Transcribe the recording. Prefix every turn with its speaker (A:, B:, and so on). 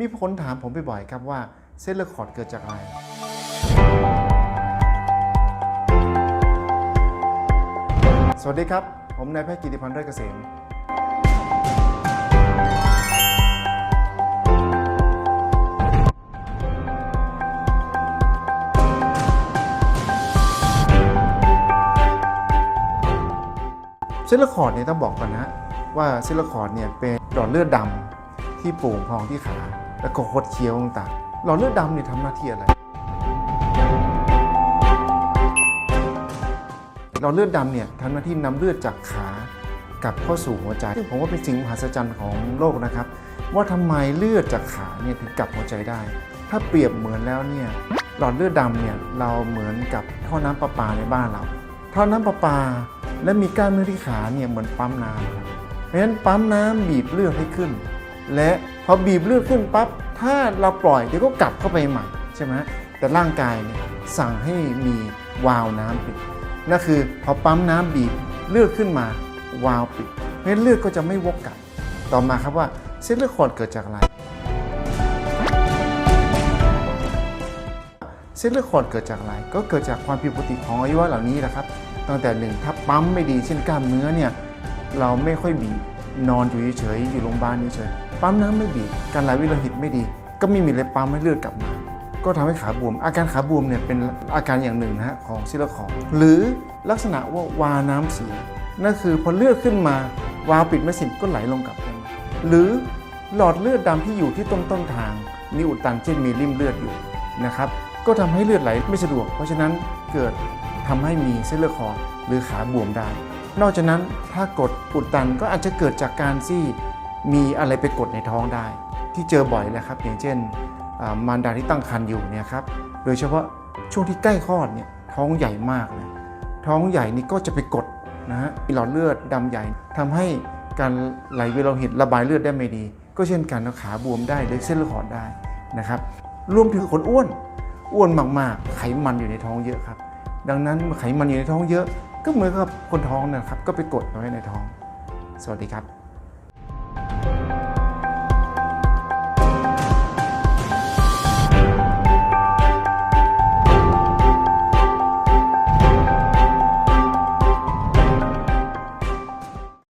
A: มีคนถามผมบ่อยๆครับว่าเส้นเลือดขอดเกิดจากอะไร สวัสดีครับ ผมนายแพทย์กิติพันธ์ไร่เกษม เส้นเลือดขอดเนี่ยต้องบอกก่อนนะว่าเส้นเลือดขอดเนี่ยเป็นหลอดเลือดดำ ที่โป่งพองที่ขา แล้วก็คดเคี้ยวต่างๆหลอดเลือดดำเนี่ยทำหน้าที่อะไรหลอดเลือดดำเนี่ยทำหน้าที่นำเลือดจากขากลับเข้าสู่หัวใจซึ่งผมว่าเป็นสิ่งมหัศจรรย์ของโลกนะครับ ว่าทำไมเลือดจากขาเนี่ยถึงกลับหัวใจได้ ถ้าเปรียบเหมือนแล้วเนี่ยหลอดเลือดดำเนี่ยเราเหมือนกับท่อน้ำประปาในบ้านเราท่อน้ำประปาและมีกล้ามเนื้อที่ขาเนี่ยเหมือนปั๊มน้ำเพราะฉะนั้นปั๊มน้ำบีบเลือดให้ขึ้น และพอบีบเลือดขึ้นปั๊บถ้าเราปล่อยเดี๋ยวก็กลับเข้าไปใหม่ใช่ไหมแต่ร่างกายเนี่ยสั่งให้มีวาล์วน้ำปิดนั่นคือพอปั๊มน้ำบีบเลือดขึ้นมาวาล์วปิดเพราะฉะนั้นเลือดก็จะไม่วกกลับ ต่อมาครับว่าเส้นเลือดขอดเกิดจากอะไร เส้นเลือดขอดเกิดจากอะไร ก็เกิดจากความผิดปกติของอวัยวะเหล่านี้แหละครับตั้งแต่หนึ่งถ้าปั๊มไม่ดีเช่นกล้ามเนื้อเนี่ยเราไม่ค่อยบีบ นอนอยู่เฉยๆอยู่โรงพยาบาลเฉยๆปั๊มน้ำไม่บีการไหลเวียนโลหิตไม่ดี ก็ไม่มีเลยปั๊มให้เลือดกลับมาก็ทำให้ขาบวม อาการขาบวมเนี่ยเป็นอาการอย่างหนึ่งนะฮะของซิลคอร์หรือลักษณะว่าวาน้ำเสียนั่นคือพอเลือดขึ้นมา วาปิดไม่สิ้นก็ไหลลงกลับลงมาหรือหลอดเลือดดำที่อยู่ที่ต้นต้นทางมีอุดตันเช่นมีริ่มเลือดอยู่นะครับก็ทำให้เลือดไหลไม่สะดวก เพราะฉะนั้นเกิด ทำให้มีเส้นเลือดคอดหรือขาบวมได้ นอกจากนั้นถ้ากดอุดตันก็อาจจะเกิดจากการที่มีอะไรไปกดในท้องได้ ที่เจอบ่อยเลยครับ อย่างเช่นมารดาที่ตั้งครรภ์อยู่เนี่ยครับโดยเฉพาะช่วงที่ใกล้คลอดเนี่ยท้องใหญ่มากเลยท้องใหญ่นี่ก็จะไปกดนะฮะหลอดเลือดดำใหญ่ทำให้การไหลเวียนโลหิตระบายเลือดได้ไม่ดี ก็เช่นกันขาบวมได้หรือเส้นเลือดขอดได้นะครับรวมถึงคนอ้วนอ้วนมากๆ ไขมันอยู่ในท้องเยอะครับ ดังนั้นไขมันอยู่ในท้องเยอะ ก็เหมือนกับคนท้องนะครับ ก็ไปกดเอาไว้ในท้อง สวัสดีครับ